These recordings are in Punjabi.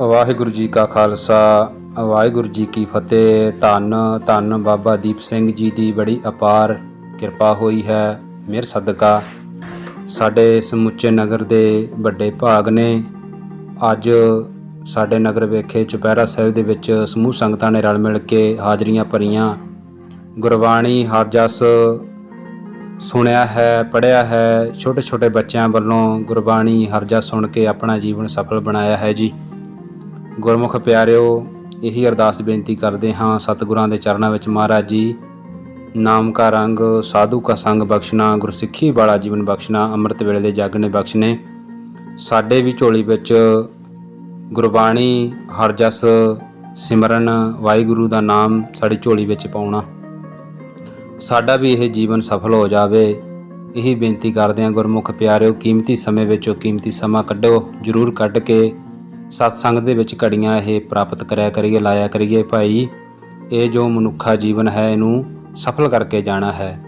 ਵਾਹਿਗੁਰੂ ਜੀ ਕਾ ਖਾਲਸਾ, ਵਾਹਿਗੁਰੂ ਜੀ ਕੀ ਫਤਿਹ। ਧੰਨ ਧੰਨ ਬਾਬਾ ਦੀਪ ਸਿੰਘ ਜੀ ਦੀ ਬੜੀ ਅਪਾਰ ਕਿਰਪਾ ਹੋਈ ਹੈ, ਮਿਹਰ ਸਦਕਾ। ਸਾਡੇ ਸਮੁੱਚੇ ਨਗਰ ਦੇ ਵੱਡੇ ਭਾਗ ਨੇ ਅੱਜ ਸਾਡੇ ਨਗਰ ਵੇਖੇ ਚੁਪਹਿਰਾ ਸਾਹਿਬ ਦੇ ਵਿੱਚ ਸਮੂਹ ਸੰਗਤਾਂ ਨੇ ਰਲ ਮਿਲ ਕੇ ਹਾਜ਼ਰੀਆਂ ਭਰੀਆਂ। ਗੁਰਬਾਣੀ ਹਰ ਜਸ ਸੁਣਿਆ ਹੈ ਪੜਿਆ ਹੈ। ਛੋਟੇ ਛੋਟੇ ਬੱਚਿਆਂ ਵੱਲੋਂ ਗੁਰਬਾਣੀ ਹਰ ਜਸ ਸੁਣ ਕੇ ਆਪਣਾ ਜੀਵਨ ਸਫਲ ਬਣਾਇਆ ਹੈ ਜੀ। ਗੁਰਮੁਖ ਪਿਆਰਿਓ, ਇਹੀ ਅਰਦਾਸ ਬੇਨਤੀ ਕਰਦੇ ਹਾਂ ਸਤਿਗੁਰਾਂ ਦੇ ਚਰਨਾਂ ਵਿੱਚ ਮਹਾਰਾਜ ਜੀ। ਨਾਮ ਕਾ ਰੰਗ, ਸਾਧੂ ਕਾ ਸੰਗ ਬਖਸ਼ਣਾ, ਗੁਰਸਿੱਖੀ ਵਾਲਾ ਜੀਵਨ ਬਖਸ਼ਣਾ, ਅੰਮ੍ਰਿਤ ਵੇਲੇ ਦੇ ਜੱਗ ਨੇ ਬਖਸ਼ਣੇ ਸਾਡੇ ਵੀ ਝੋਲੀ ਵਿੱਚ ਗੁਰਬਾਣੀ, ਹਰ ਜਸ, ਸਿਮਰਨ, ਵਾਹਿਗੁਰੂ ਦਾ ਨਾਮ ਸਾਡੀ ਝੋਲੀ ਵਿੱਚ ਪਾਉਣਾ। ਸਾਡਾ ਵੀ ਇਹ ਜੀਵਨ ਸਫਲ ਹੋ ਜਾਵੇ, ਇਹੀ ਬੇਨਤੀ ਕਰਦੇ ਹਾਂ ਗੁਰਮੁਖ ਪਿਆਰਿਓ, ਕੀਮਤੀ ਸਮੇਂ ਵਿੱਚੋਂ ਕੀਮਤੀ ਸਮਾਂ ਕੱਢੋ, ਜਰੂਰ ਕੱਢ ਕੇ ਸਤਸੰਗ ਦੇ ਵਿੱਚ ਘੜੀਆਂ ਇਹ ਪ੍ਰਾਪਤ ਕਰਿਆ ਕਰੀਏ, ਲਾਇਆ ਕਰੀਏ ਭਾਈ। ਇਹ ਜੋ ਮਨੁੱਖਾ ਜੀਵਨ ਹੈ, ਇਹਨੂੰ ਸਫਲ ਕਰਕੇ ਜਾਣਾ ਹੈ।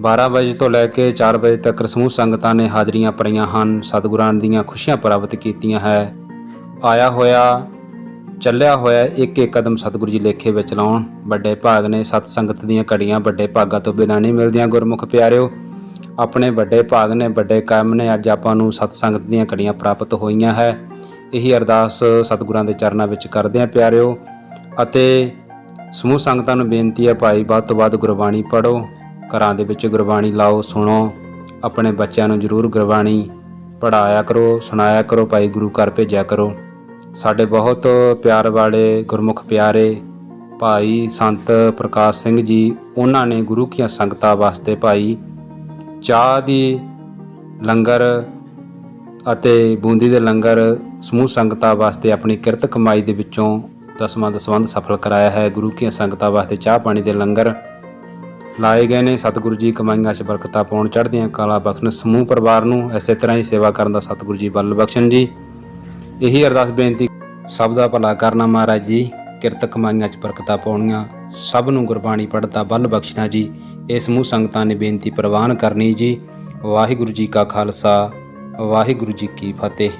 12 ਵਜੇ ਤੋਂ ਲੈ ਕੇ 4 ਵਜੇ ਤੱਕ ਸਮੂਹ ਸੰਗਤਾਂ ਨੇ ਹਾਜ਼ਰੀਆਂ ਭਰੀਆਂ ਹਨ, ਸਤਿਗੁਰਾਂ ਦੀਆਂ ਖੁਸ਼ੀਆਂ ਪ੍ਰਾਪਤ ਕੀਤੀਆਂ ਹੈ। ਆਇਆ ਹੋਇਆ, ਚੱਲਿਆ ਹੋਇਆ ਇੱਕ ਇੱਕ ਕਦਮ ਸਤਿਗੁਰੂ ਜੀ ਲੇਖੇ ਵਿੱਚ ਲਾਉਣ। ਵੱਡੇ ਭਾਗ ਨੇ ਸਤ ਸੰਗਤ ਦੀਆਂ ਘੜੀਆਂ ਵੱਡੇ ਭਾਗਾਂ ਤੋਂ ਬਿਨਾਂ ਨਹੀਂ ਮਿਲਦੀਆਂ। ਗੁਰਮੁਖ ਪਿਆਰਿਓ, ਆਪਣੇ ਵੱਡੇ ਭਾਗ ਨੇ, ਵੱਡੇ ਕੰਮ ਨੇ, ਅੱਜ ਆਪਾਂ ਨੂੰ ਸਤ ਸੰਗਤ ਦੀਆਂ ਘੜੀਆਂ ਪ੍ਰਾਪਤ ਹੋਈਆਂ ਹੈ। ਇਹੀ ਅਰਦਾਸ ਸਤਿਗੁਰਾਂ ਦੇ ਚਰਨਾਂ ਵਿੱਚ ਕਰਦੇ ਹਾਂ ਪਿਆਰਿਓ ਅਤੇ ਸਮੂਹ ਸੰਗਤਾਂ ਨੂੰ ਬੇਨਤੀ ਹੈ ਭਾਈ, ਵੱਧ ਤੋਂ ਵੱਧ ਗੁਰਬਾਣੀ ਪੜੋ ਘਰਾਂ ਦੇ ਵਿੱਚ ਗੁਰਬਾਣੀ ਲਾਓ, ਸੁਣੋ, ਆਪਣੇ ਬੱਚਿਆਂ ਨੂੰ ਜ਼ਰੂਰ ਗੁਰਬਾਣੀ ਪੜਾਇਆ ਕਰੋ, ਸੁਣਾਇਆ ਕਰੋ, ਭਾਈ ਗੁਰੂ ਘਰ ਭੇਜਿਆ ਕਰੋ। ਸਾਡੇ ਬਹੁਤ ਪਿਆਰ ਵਾਲੇ ਗੁਰਮੁਖ ਪਿਆਰੇ ਭਾਈ ਸੰਤ ਪ੍ਰਕਾਸ਼ ਸਿੰਘ ਜੀ, ਉਹਨਾਂ ਨੇ ਗੁਰੂ ਕੀਆਂ ਸੰਗਤਾਂ ਵਾਸਤੇ ਭਾਈ ਚਾਹ ਦੀ ਲੰਗਰ ਅਤੇ ਬੂੰਦੀ ਦੇ ਲੰਗਰ ਸਮੂਹ ਸੰਗਤਾਂ ਵਾਸਤੇ ਆਪਣੀ ਕਿਰਤ ਕਮਾਈ ਦੇ ਵਿੱਚੋਂ ਦਸਵਾਂ ਦਸਵੰਧ ਸਫਲ ਕਰਾਇਆ ਹੈ। ਗੁਰੂ ਕੀਆਂ ਸੰਗਤਾਂ ਵਾਸਤੇ ਚਾਹ ਪਾਣੀ ਦੇ ਲੰਗਰ ਲਾਏ ਗਏ ਨੇ। ਸਤਿਗੁਰੂ ਜੀ ਕਮਾਈਆਂ 'ਚ ਬਰਕਤਾਂ ਪਾਉਣ ਚੜ੍ਹਦੀਆਂ ਕਲਾ ਬਖਸ਼ਣ ਸਮੂਹ ਪਰਿਵਾਰ ਨੂੰ ਐਸੇ ਤਰ੍ਹਾਂ ਹੀ ਸੇਵਾ ਕਰਨ ਦਾ ਸਤਿਗੁਰੂ ਜੀ ਬਲ ਬਖਸ਼ਣ ਜੀ। ਇਹੀ ਅਰਦਾਸ ਬੇਨਤੀ ਸਭ ਦਾ ਭਲਾ ਕਰਨਾ ਮਹਾਰਾਜ ਜੀ। ਕਿਰਤ ਕਮਾਈਆਂ 'ਚ ਬਰਕਤਾਂ ਪਾਉਣੀਆਂ, ਸਭ ਨੂੰ ਗੁਰਬਾਣੀ ਪੜ੍ਹਦਾ ਬਲ ਬਖਸ਼ਣਾ ਜੀ। ਇਹ ਸਮੂਹ ਸੰਗਤਾਂ ਨੇ ਬੇਨਤੀ ਪ੍ਰਵਾਨ ਕਰਨੀ ਜੀ। ਵਾਹਿਗੁਰੂ ਜੀ ਕਾ ਖਾਲਸਾ ਵਾਹਿਗੁਰੂ ਜੀ ਕੀ ਫਤਿਹ।